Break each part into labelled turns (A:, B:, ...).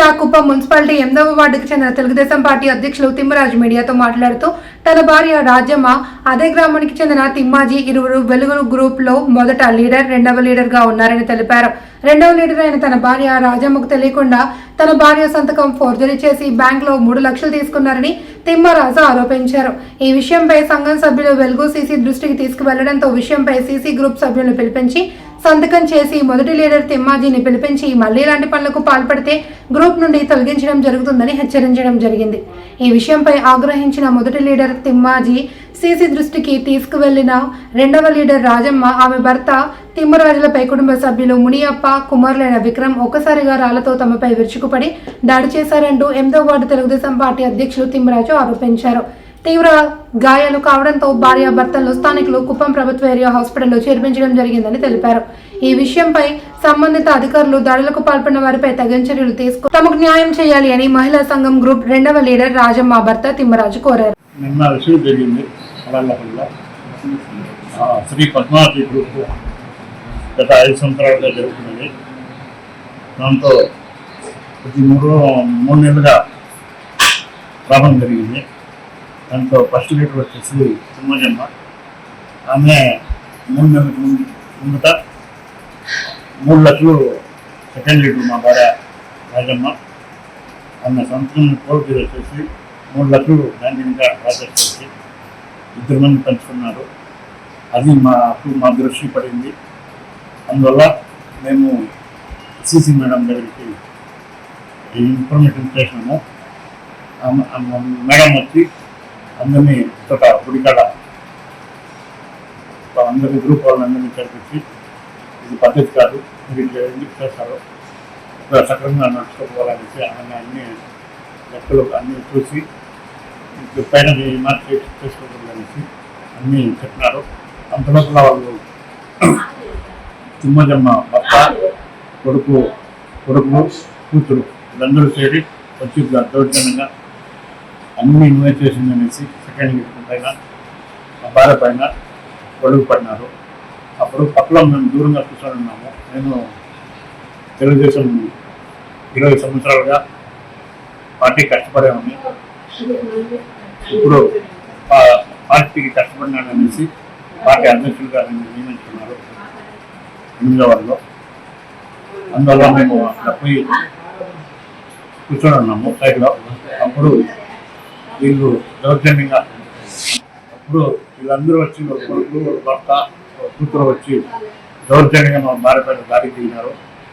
A: జిల్లా కుప్పం మున్సిపాలిటీ ఎనిమిదవ వార్డుకు చెందిన తెలుగుదేశం పార్టీ అధ్యక్షులు తిమ్మరాజు మీడియాతో మాట్లాడుతూ తన భార్య రాజమ్మ అదే గ్రామానికి చెందిన తిమ్మాజీ ఇరువురు వెలుగు గ్రూప్లో మొదట లీడర్ రెండవ లీడర్గా ఉన్నారని తెలిపారు. రెండవ లీడర్ అయిన తన భార్య రాజమ్మకు తెలియకుండా తన భార్య సంతకం ఫోర్జరీ చేసి బ్యాంక్లో మూడు లక్షలు తీసుకున్నారని తిమ్మరాజు ఆరోపించారు. ఈ విషయంపై సంఘం సభ్యులు వెలుగు సీసీ దృష్టికి తీసుకువెళ్ళడంతో విషయంపై సీసీ గ్రూప్ సభ్యులను పిలిపించి సంతకం చేసి మొదటి లీడర్ తిమ్మాజీని పిలిపించి మళ్ళీ ఇలాంటి పనులకు పాల్పడితే గ్రూప్ నుండి తొలగించడం జరుగుతుందని హెచ్చరించడం జరిగింది. ఈ విషయంపై ఆగ్రహించిన మొదటి లీడర్ తిమ్మాజీ సీసీ దృష్టికి తీసుకువెళ్ళిన రెండవ లీడర్ రాజమ్మ ఆమె భర్త తిమ్మరాజులపై కుటుంబ సభ్యులు మునియప్ప కుమారులైన విక్రమ్ ఒక్కసారిగా రాళ్ళతో తమపై విరుచుకుపడి దాడి చేశారంటూ ఎనిమిదో వార్డు తెలుగుదేశం పార్టీ అధ్యక్షులు తిమ్మరాజు ఆరోపించారు. తీవ్ర గాయాలు కావడంతో భార్యాభర్తలు స్థానికులు కుప్పం ప్రభుత్వ ఏరియా హాస్పిటల్లో చేర్పించడం జరిగిందని తెలిపారు. ఈ విషయంపై సంబంధిత అధికారులు దాడులకు పాల్పడిన వారిపై తగిన చర్యలు తీసుకు తమకు న్యాయం చేయాలి అని మహిళా సంఘం గ్రూప్ రెండవ లీడర్ రాజమ్మ భర్త తిమ్మరాజు కోరారు.
B: శ్రీ పద్మావతి గ్రూప్ గత ఐదు సంవత్సరాలుగా జరుగుతున్నది. దాంతో ప్రతి మూడు మూడు నెలలుగా ప్రారంభం జరిగింది. దాంతో ఫస్ట్ లీటర్ వచ్చేసి సింహజన్మ ఆమె మూడు నెలలకు ముందు ముందుట మూడు లక్షలు సెకండ్ లీటర్ మా భార్య రాజమ్మ. ఆమె సంవత్సరం కోర్టు వచ్చేసి మూడు లక్షలు బ్యాంకింగ్గా ప్రాసెస్ చేసి ఇద్దరు మంది పంచుకున్నారు. అది మా అప్పుడు మా దృష్టి పడింది. అందువల్ల మేము సిసి మేడం దగ్గరికి ఈ ఇన్ఫర్మేషన్ చేసినాము. మేడం వచ్చి అందరినీ ఒక గుడికాడ అందరి గ్రూప్ వాళ్ళందరినీ చేర్పించి ఇది పద్ధతి కాదు మీరు చేశారు ఎందుకు చేస్తారు ఇక్కడ సక్రమంగా నడుచుకోవాలనేసి అన్ని లెక్కలు అన్నీ చూసి పైన మార్చి చేసుకోకూడదు అన్నీ చెప్పినారు. అంతలోపల వాళ్ళు తిమ్మజమ్మ భర్త కొడుకు కొడుకు కూతురు వీళ్ళందరూ చేరి వచ్చి దౌర్జన్యంగా అన్ని నువ్వే చేసింది అనేసి సెకండ్ గిఫ్ట్ పైన మా భార్య పైన గొడవ పడినారు. అప్పుడు పక్కలో మేము దూరంగా కూర్చొని ఉన్నాము నేను తెలుగుదేశం ఇరవై సంవత్సరాలుగా పార్టీ కష్టపడేవాడిని. ఇప్పుడు పా- పార్టీకి కష్టపడినాడు అనేసి పార్టీ అధ్యక్షులుగా నన్ను నియమించుకున్నారు ఎనిమిదో అందువల్ల మేము అక్కడ పోయి కూర్చొని ఉన్నాము సైడ్లో. అప్పుడు వీళ్ళు దౌర్జన్యంగా అప్పుడు వీళ్ళందరూ వచ్చి కొడుకు భర్త కూతురు వచ్చి దౌర్జన్యంగా మా భార్య పైన దాడి దిగినారు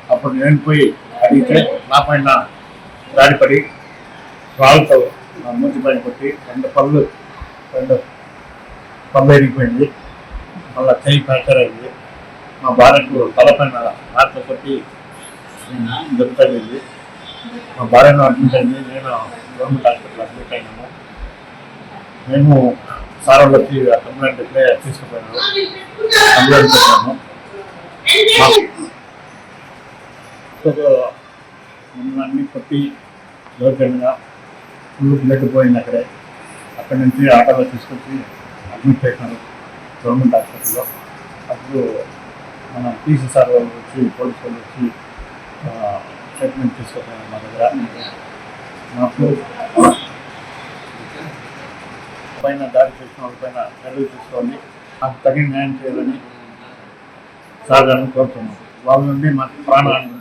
B: అప్పుడు నేను పోయి అడిగితే నా పైన దాడిపడి రాళ్ళతో నా మూతి పైన కొట్టి రెండు పళ్ళు రెండు పళ్ళు ఎరిగిపోయింది. మళ్ళీ చెయ్యి ఫ్రాక్చర్ అయింది. మా భార్యకు తల పైన రాత్రి కొట్టి దొరుకుతుంది మా భార్యను అడ్మిట్ అయింది. నేను గవర్నమెంట్ హాస్పిటల్ అడ్మిట్ అయినాము. మేము సార్ వాళ్ళు వచ్చి కంప్లైంట్ ఇట్లే తీసుకుపోయాను కంప్లైంట్ పెట్టాము మమ్మల్ని అన్ని కొట్టి దౌర్జన్యంగా ఫుల్ బ్లడ్ పోయింది అక్కడే. అక్కడి నుంచి ఆటోలో తీసుకొచ్చి అడ్మిట్ చేశాను గవర్నమెంట్ హాస్పిటల్లో. అప్పుడు మన టీసీ సార్ వాళ్ళు వచ్చి పోలీసు వాళ్ళు వచ్చి ట్రీట్మెంట్ తీసుకోవాలి మా దగ్గర. పైన దాడి చేసిన వాళ్ళ పైన చర్యలు తీసుకోవాలి నాకు తగిన న్యాయం చేయాలని సాధారణ కోరుతున్నాం. వాళ్ళ నుండి మాకు ప్రాణాన్ని